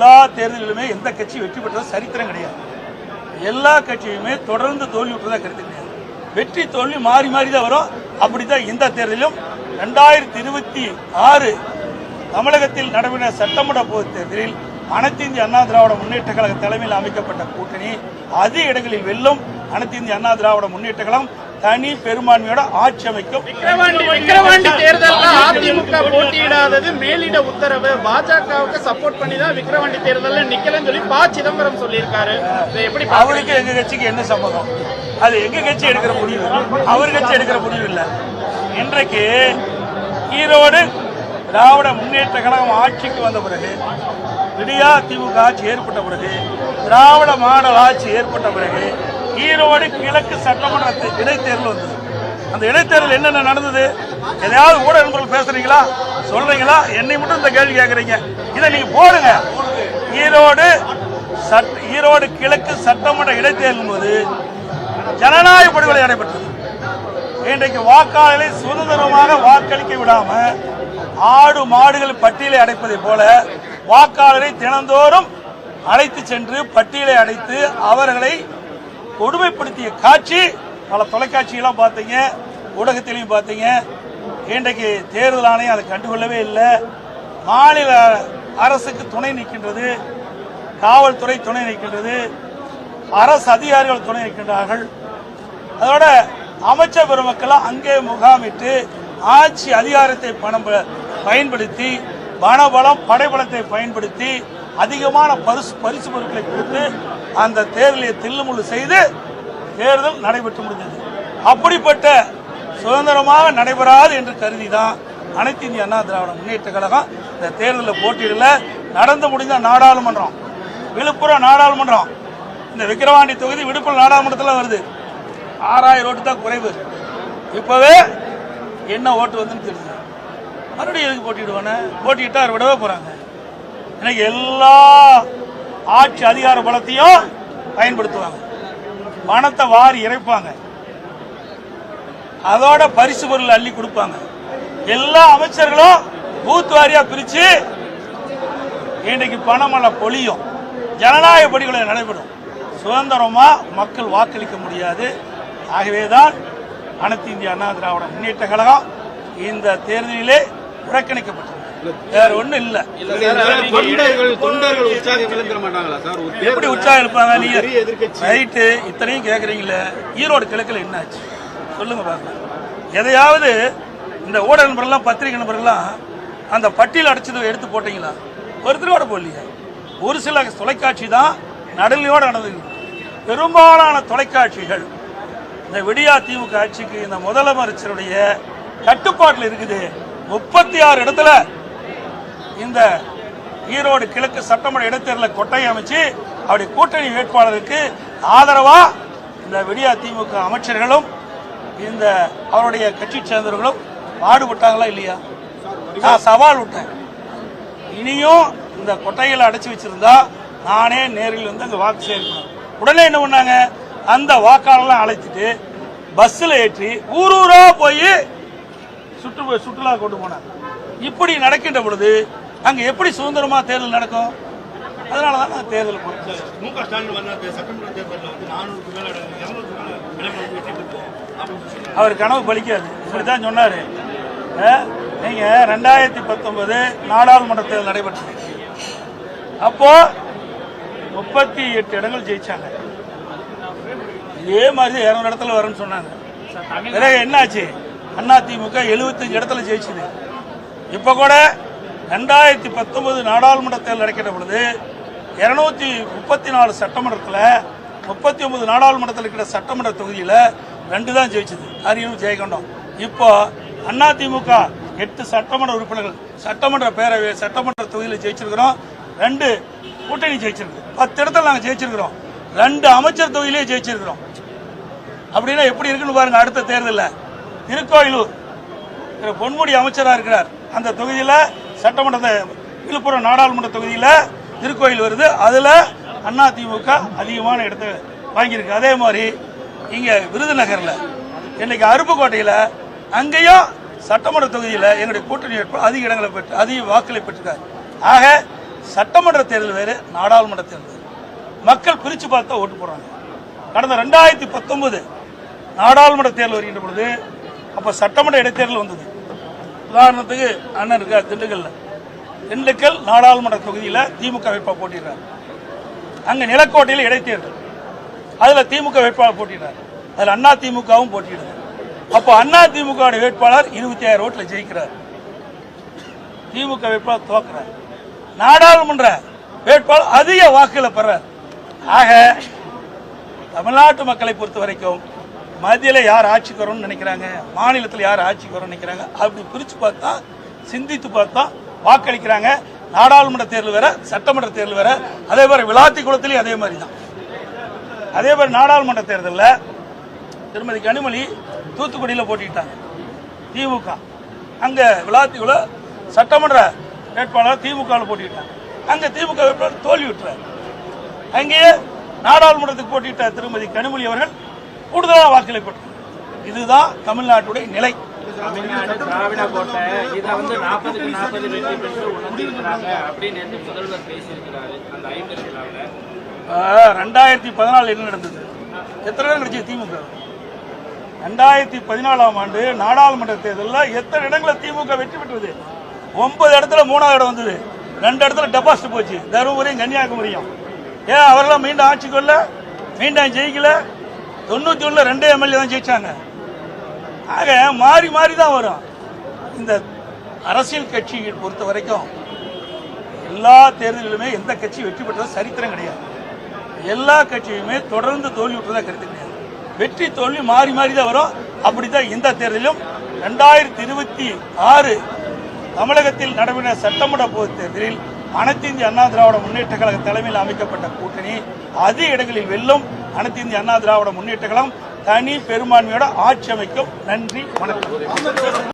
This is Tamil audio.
எல்லா தேர்தலிலுமே எந்த கட்சி வெற்றி பெற்றது சரித்திரம் கிடையாது. எல்லா கட்சியுமே தொடர்ந்து தோல்வி விட்டுறதா கருத்து கிடையாது. வெற்றி தோல்வி மாறி மாறி தான் வரும். அப்படித்தான் இந்த தேர்தலிலும் ரெண்டாயிரத்தி இருபத்தி ஆறு தமிழகத்தில் நடைபெற்ற சட்டமன்ற பொது தேர்தலில் அனைத்து இந்திய அண்ணா திராவிட முன்னேற்ற கழக தலைமையில் அமைக்கப்பட்ட கூட்டணி அதிக இடங்களில் வெல்லும் அனைத்து இந்திய அண்ணா திராவிட முன்னேற்ற கழகம் தனி பெரும்பான்மையோட ஆட்சி அமைக்கும். இல்லாதது மேலிட உத்தரவு. பாஜகவுக்கு சப்போர்ட் பண்ணி தான் விக்ரவாண்டி தேர்தலில் நிக்கலன்னு சொல்லி பா. சிதம்பரம் சொல்லியிருக்காரு. எப்படி அவருக்கு எங்க கட்சிக்கு என்ன சம்மதம் அது எங்க கட்சி எடுக்கிற முடிவு? அவர் கட்சி எடுக்கிற முடிவு இல்ல. இன்றைக்கு ஈரோடு திராவிட முன்னேற்ற கழகம் ஆட்சிக்கு வந்த பிறகு விடியா திமுக ஆட்சி ஏற்பட்ட பிறகு திராவிட மாடல் ஆட்சி ஏற்பட்ட பிறகு ஈரோடு கிழக்கு சட்டமன்ற இடைத்தேர்தல் வந்தது. அந்த இடைத்தேர்தல் என்னென்ன நடந்தது? எதையாவது ஊடகங்கள் பேசுறீங்களா? சொல்றீங்களா? என்னை மட்டும் இந்த கேள்வி கேட்குறீங்க இதை நீங்க போடுங்க. ஈரோடு சட் ஈரோடு கிழக்கு சட்டமன்ற இடைத்தேர்தல் போது ஜனநாயக படுகொலை நடைபெற்றது. இன்றைக்கு வாக்காளர்களை சுதந்திரமாக வாக்களிக்க விடாம ஆடு மாடுகள் பட்டியலை அடைப்பதை போல வாக்காளரை தினந்தோறும் அழைத்து சென்று பட்டியலை அடைத்து அவர்களை கொடுமைப்படுத்திய காட்சி பல தொலைக்காட்சியெல்லாம் பார்த்தீங்க ஊடகத்திலையும் பார்த்தீங்க இன்றைக்கு தேர்தல் ஆணையம் அதை கண்டுகொள்ளவே இல்லை. மாநில அரசுக்கு துணை நிற்கின்றது. காவல்துறை துணை நிற்கின்றது. அரசு அதிகாரிகள் துணை நிற்கின்றார்கள். அதோட அமைச்சர் பெருமக்கள் அங்கே முகாமிட்டு ஆட்சி அதிகாரத்தை பணம் பயன்படுத்தி பணபலம் படைபலத்தை பயன்படுத்தி அதிகமான பரிசு பரிசு பொருட்களை கொடுத்து அந்த தேர்தலை தில்லுமுள்ளு செய்து தேர்தல் நடைபெற்று முடிந்தது. அப்படிப்பட்ட சுதந்திரமாக நடைபெறாது என்று கருதி தான் அனைத்து இந்திய அண்ணா திராவிட முன்னேற்ற கழகம் இந்த தேர்தலில் போட்டியிடல. நடந்து முடிந்த நாடாளுமன்றம் விழுப்புரம் நாடாளுமன்றம் இந்த விக்கிரவாண்டி தொகுதி விழுப்புரம் நாடாளுமன்றத்தில் வருது. ஆறாயிரம் ஓட்டு தான் குறைவு. இப்போவே என்ன ஓட்டு வந்துன்னு தெரியுது. மறுபடியும் எதுக்கு போட்டிடுவானே போட்டிட்டா அவர் விடவே போகிறாங்க எனக்கு எல்லா ஆட்சி அதிகார பலத்தையும் பயன்படுத்துவாங்க. பணத்தை வாரி இறைப்பாங்க. அதோட பரிசு பொருள் அள்ளி கொடுப்பாங்க. எல்லா அமைச்சர்களும் பூத் வாரியா பிரிச்சு இன்றைக்கு பணமல்ல பொழியும். ஜனநாயக படிகளை நடைபெறும். சுதந்திரமா மக்கள் வாக்களிக்க முடியாது. ஆகவேதான் அனைத்து இந்திய அண்ணா திராவிட முன்னேற்ற கழகம் இந்த தேர்தலிலே புறக்கணிக்கப்பட்டது வேற ஒண்ணும் இல்ல. எப்படி உற்சாகம் இருப்பாங்க? நீங்க. ரைட்டு இத்தனையும் கேக்குறீங்களே ஈரோடு கிழக்குல என்ன ஆச்சு சொல்லுங்க பாருங்க. எதையாவது இந்த ஊடக நண்பர்கள்லாம் பத்திரிகை நண்பர்கள்லாம் அந்த பட்டியல் அடைச்சதை எடுத்து போட்டீங்களா? ஒருத்தரோட போடலையா. ஒரு சில தொலைக்காட்சி தான் நடுநிலையோடு நடந்தது. பெரும்பாலான தொலைக்காட்சிகள் இந்த விடியா திமுக ஆட்சிக்கு இந்த முதலமைச்சருடைய கட்டுப்பாட்டில் இருக்குது. முப்பத்தி ஆறு இடத்துல இந்த ஈரோடு கிழக்கு சட்டமன்ற இடைத்தேர்தலில் கொட்டை அமைச்சு அவருடைய கூட்டணி வேட்பாளருக்கு ஆதரவா இந்த விடியா திமுக அமைச்சர்களும் இந்த அவருடைய கட்சி சேர்ந்தவர்களும் பாடுபட்டாங்களா இல்லையா? நான் சவால் விட்டேன். இனியும் இந்த கொட்டைகளை அடைச்சி வச்சிருந்தா நானே நேரில் வந்து அங்கே வாக்கு சேர்க்கணும் உடனே என்ன பண்ணாங்க? அந்த வாக்காளர்லாம் அழைச்சிட்டு பஸ்ஸில் ஏற்றி ஊர் ஊரா போய் சுற்று சுற்றுலா கொண்டு போனாங்க. இப்படி நடக்கின்ற பொழுது அங்கே எப்படி சுதந்திரமாக தேர்தல் நடக்கும்? அதனால தான் நான் தேர்தல் மு க ஸ்டாலின் வந்து சட்டமன்ற தேர்தலில் வந்து நானூறுக்கு மேல இருநூறுக்கு மேல வெற்றி பெற்றோம் அவர் கனவு பலிக்காது. இப்படித்தான் சொன்னாரு. அஹ், நீங்க ரெண்டாயிரத்தி பத்தொன்பது நாடாளுமன்ற தேர்தல் நடைபெற்றது. அப்போ முப்பத்தி எட்டு இடங்கள் ஜெயிச்சாங்க. இதே மாதிரி இருநூறு இடத்துல வரும்னு சொன்னாங்க. பிறகு என்னாச்சு? அண்ணா திமுக எழுபத்தஞ்சு இடத்துல ஜெயிச்சுது. இப்ப கூட ரெண்டாயிரத்தி பத்தொன்பது நாடாளுமன்ற தேர்தல் நடக்கிற பொழுது இருநூத்தி முப்பத்தி நாலு சட்டமன்றத்தில் முப்பத்தி ஒன்பது நாடாளுமன்றத்தில் இருக்கிற சட்டமன்ற தொகுதியில் ரெண்டு தான் ஜெயிச்சது. அரியலூர் ஜெயகொண்டம் இப்போ அண்ணா திமுக எட்டு சட்டமன்ற உறுப்பினர்கள் சட்டமன்ற பேரவை சட்டமன்ற தொகுதியில் ஜெயிச்சிருக்கிறோம். ரெண்டு கூட்டணி ஜெயிச்சிருக்கு. பத்து இடத்துல நாங்கள் ஜெயிச்சிருக்கிறோம். ரெண்டு அமைச்சர் தொகுதியிலே ஜெயிச்சிருக்கிறோம். அப்படின்னா எப்படி இருக்குன்னு பாருங்க அடுத்த தேர்தலில். திருக்கோயிலூர் பொன்முடி அமைச்சராக இருக்கிறார். அந்த தொகுதியில் சட்டமன்ற விழுப்புரம் நாடாளுமன்ற தொகுதியில் திருக்கோயில் வருது. அதில் அதிமுக அதிகமான இடத்தை வாங்கியிருக்கு. அதே மாதிரி இங்கே விருதுநகரில் இன்னைக்கு அருப்புக்கோட்டையில் அங்கேயும் சட்டமன்ற தொகுதியில் எங்களுடைய கூட்டணி வேட்பாளர் அதிக இடங்களை பெற்று அதிக வாக்களை பெற்றிருக்காரு ஆக சட்டமன்ற தேர்தல் வேறு நாடாளுமன்ற தேர்தல் மக்கள் பிரித்து பார்த்தா ஓட்டு போடுறாங்க. கடந்த ரெண்டாயிரத்தி பத்தொன்பது நாடாளுமன்ற தேர்தல் வருகின்ற பொழுது அப்போ சட்டமன்ற இடைத்தேர்தல் வந்தது. உதாரணத்துக்கு அண்ணன் இருக்கா திண்டுக்கல்ல. திண்டுக்கல் நாடாளுமன்ற தொகுதியில திமுக வேட்பாளர் போட்டிடுறாரு. அங்க நிலக்கோட்டையில் இடைத்தேர்தல் அதுல திமுக வேட்பாளர் போட்டிடுறாரு. அதுல அண்ணா திமுகவும் போட்டியிடுது அப்போ அண்ணா திமுக வேட்பாளர் இருபத்தி ஆயிரம் ஓட்டில் ஜெயிக்கிறார். திமுக வேட்பாளர் தோக்குறார் நாடாளுமன்ற வேட்பாளர் அதிக வாக்குகளை பெறார். ஆக தமிழ்நாட்டு மக்களை பொறுத்த வரைக்கும் மத்தியில் யார் ஆட்சிக்கு வரும்னு நினைக்கிறாங்க? மாநிலத்தில் யார் ஆட்சிக்கு வரும்னு நினைக்கிறாங்க? அப்படி பிரிச்சு பார்த்தா சிந்தித்து பார்த்தா வாக்களிக்கிறாங்க. நாடாளுமன்ற தேர்தல் வேற சட்டமன்ற தேர்தல் வேற. அதே மாதிரி விளாத்தி குளத்திலையும் அதே மாதிரி தான். அதே மாதிரி நாடாளுமன்ற தேர்தலில் திருமதி கனிமொழி தூத்துக்குடியில் போட்டிட்டாங்க. திமுக. அங்கே விளாத்திக்குள்ள சட்டமன்ற வேட்பாளர் திமுகவில் போட்டிட்டாங்க. அங்கே திமுக வேட்பாளர் தோல்வி விட்டுறாரு. அங்கேயே நாடாளுமன்றத்துக்கு போட்டியிட்ட திருமதி கனிமொழி அவர்கள் கூடுதலான வாக்குகளை பெற்றார் இதுதான் தமிழ்நாட்டுடைய நிலை. தமிழ்நாடு திராவிட கோட்டை இதுல வந்து நாற்பதுக்கு நாற்பது வெற்றி பெற்று உணர்ந்திருக்கிறாங்க அப்படின்னு நேற்று முதல்வர் பேசியிருக்கிறாரு அந்த ஐம்பது விழாவில் ரெண்டாயிரத்தி பதினாலு என்ன நடந்தது? எத்தனை இடம் கிடைச்சது திமுக? ரெண்டாயிரத்தி பதினாலாம் ஆண்டு நாடாளுமன்ற தேர்தலில் எத்தனை இடங்களை திமுக வெற்றி பெற்றது? ஒன்பது இடத்துல மூணாவது இடம் வந்தது. ரெண்டு இடத்துல டெபாசிட் போச்சு. தருமபுரியும் கன்னியாகுமரியும். ஏன் அவரெல்லாம் மீண்டும் ஆட்சிக்கு வரல? மீண்டும் ஜெயிக்கல? தொண்ணூத்தி ஒண்ணுல ரெண்டே எம்எல்ஏ தான் ஜெயிச்சாங்க. ஆக மாறி மாறி தான் வரும். இந்த அரசியல் கட்சியை பொறுத்த வரைக்கும் எல்லா தேர்தலிலுமே எந்த கட்சி வெற்றி பெற்றது சரித்திரம் கிடையாது. எல்லா கட்சியுமே தொடர்ந்து தோல்வி விட்டதாக கருத்து கிடையாது. வெற்றி தோல்வி மாறி மாறி தான் வரும். அப்படித்தான் இந்த தேர்தலிலும் ரெண்டாயிரத்தி இருபத்தி ஆறு தமிழகத்தில் நடைபெற்ற சட்டமன்ற பொது தேர்தலில் அனைத்து இந்திய அண்ணா திராவிட முன்னேற்ற கழக தலைமையில் அமைக்கப்பட்ட கூட்டணி அதிக இடங்களில் வெல்லும் அனைத்து இந்திய அண்ணா திராவிட முன்னேற்ற கழகம் தனி பெரும்பான்மையோட ஆட்சி அமைக்கும். நன்றி வணக்கம்.